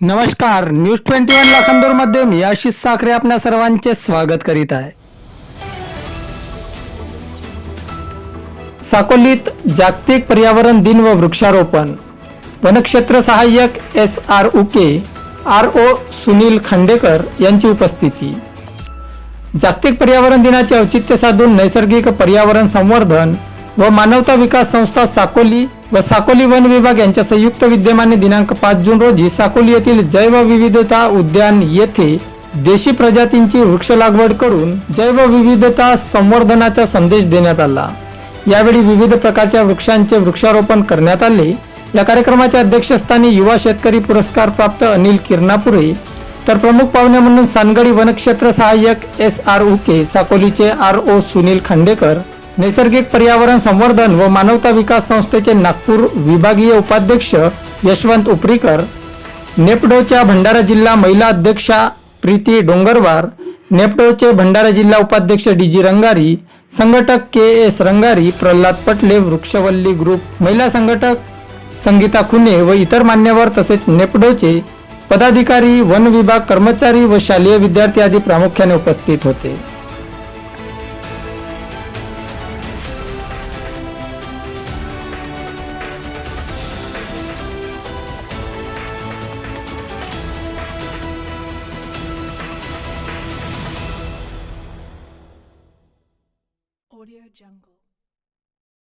नमस्कार news twenty one लाखांदूरमध्ये मी आशिष साखरे आपल्या सर्वांचे स्वागत करीत आहे. साकोलीत जागतिक पर्यावरण दिन व वृक्षारोपण. वनक्षेत्र सहाय्यक S R Uke R O Sunil Khandekar यांची उपस्थिती. जागतिक पर्यावरण दिनाचे औचित्य साधून नैसर्गिक पर्यावरण संवर्धन व मानवता विकास संस्था साकोली व साकोली वन विभाग यांच्या संयुक्त विद्यमाने दिनांक पाच जून रोजी साकोली येथील जैवविविधता उद्यान येथे देशी प्रजातींची वृक्ष लागवड करून जैवविविधता संवर्धनाचा संदेश देण्यात आला. यावेळी विविध प्रकारच्या वृक्षांचे वृक्षारोपण करण्यात आले. या कार्यक्रमाच्या अध्यक्षस्थानी युवा शेतकरी पुरस्कार प्राप्त अनिल किरणापुरे तर प्रमुख पाहुणे म्हणून सानगडी वनक्षेत्र सहाय्यक एस आर उके साकोलीचे आर ओ सुनील खांडेकर नैसर्गिक पर्यावरण संवर्धन व मानवता विकास संस्थेचे नागपूर विभागीय उपाध्यक्ष यशवंत उपरीकर नेपडोच्या भंडारा जिल्हा महिला अध्यक्षा प्रीती डोंगरवार नेपडोचे भंडारा जिल्हा उपाध्यक्ष डी जी रंगारी संघटक K S Rangari Pralhad Patle Vrukshavalli group महिला संघटक संगीता खुने व इतर मान्यवर तसेच नेपडोचे पदाधिकारी वन विभाग कर्मचारी व शालेय विद्यार्थी आदी प्रामुख्याने उपस्थित होते. Audio Jungle.